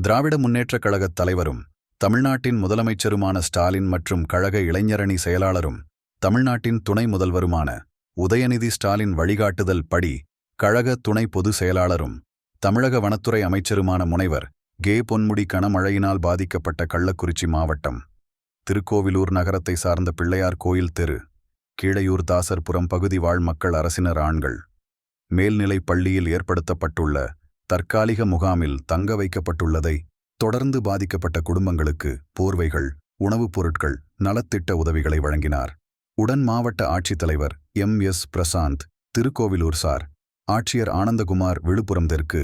திராவிட முன்னேற்றக் கழகத் தலைவரும் தமிழ்நாட்டின் முதலமைச்சருமான ஸ்டாலின் மற்றும் கழக இளைஞரணி செயலாளரும் தமிழ்நாட்டின் துணை முதல்வருமான உதயநிதி ஸ்டாலின் வழிகாட்டுதல் படி கழக துணை பொது செயலாளரும் தமிழக வனத்துறை அமைச்சருமான முனைவர் கே. பொன்முடி கனமழையினால் பாதிக்கப்பட்ட கள்ளக்குறிச்சி மாவட்டம் திருக்கோவிலூர் நகரத்தை சார்ந்த பிள்ளையார் கோயில் தெரு கீழையூர் தாசர்புரம் பகுதி வாழ் மக்கள் அரசினர் ஆண்கள் மேல்நிலைப் பள்ளியில் ஏற்படுத்தப்பட்டுள்ள தற்காலிக முகாமில் தங்க வைக்கப்பட்டுள்ளதை தொடர்ந்து பாதிக்கப்பட்ட குடும்பங்களுக்கு போர்வைகள் உணவுப் பொருட்கள் நலத்திட்ட உதவிகளை வழங்கினார். உடன் மாவட்ட ஆட்சித்தலைவர் M. S. Prashanth Tirukkoyilur sir ஆட்சியர் ஆனந்தகுமார் விழுப்புரம் தெற்கு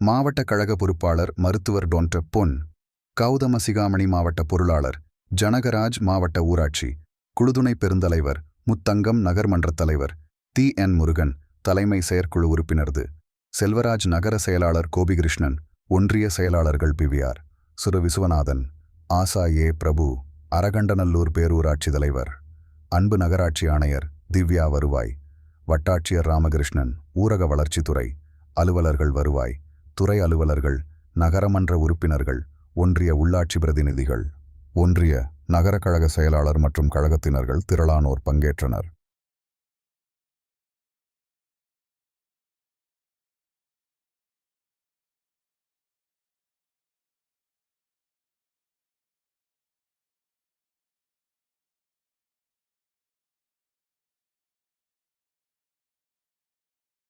மாவட்ட கழக பொறுப்பாளர் மருத்துவர் டொன்ட பொன் கௌதம சிகாமணி மாவட்ட பொருளாளர் ஜனகராஜ் மாவட்ட ஊராட்சி குழுதுணை பெருந்தலைவர் முத்தங்கம் நகர்மன்றத் தலைவர் தி என். முருகன் தலைமை செயற்குழு உறுப்பினர்து. செல்வராஜ் நகர செயலாளர் கோபிகிருஷ்ணன் ஒன்றிய செயலாளர்கள் பிவிஆர் சுரு விசுவநாதன் ஆசா ஏ. பிரபு அரகண்டநல்லூர் பேரூராட்சி தலைவர் அன்பு நகராட்சி ஆணையர் திவ்யா வருவாய் வட்டாட்சியர் ராமகிருஷ்ணன் ஊரக வளர்ச்சித்துறை அலுவலர்கள் வருவாய் துறை அலுவலர்கள் நகரமன்ற உறுப்பினர்கள் ஒன்றிய உள்ளாட்சி பிரதிநிதிகள் ஒன்றிய நகர கழக செயலாளர் மற்றும் கழகத்தினர்கள் திரளானோர் பங்கேற்றனர்.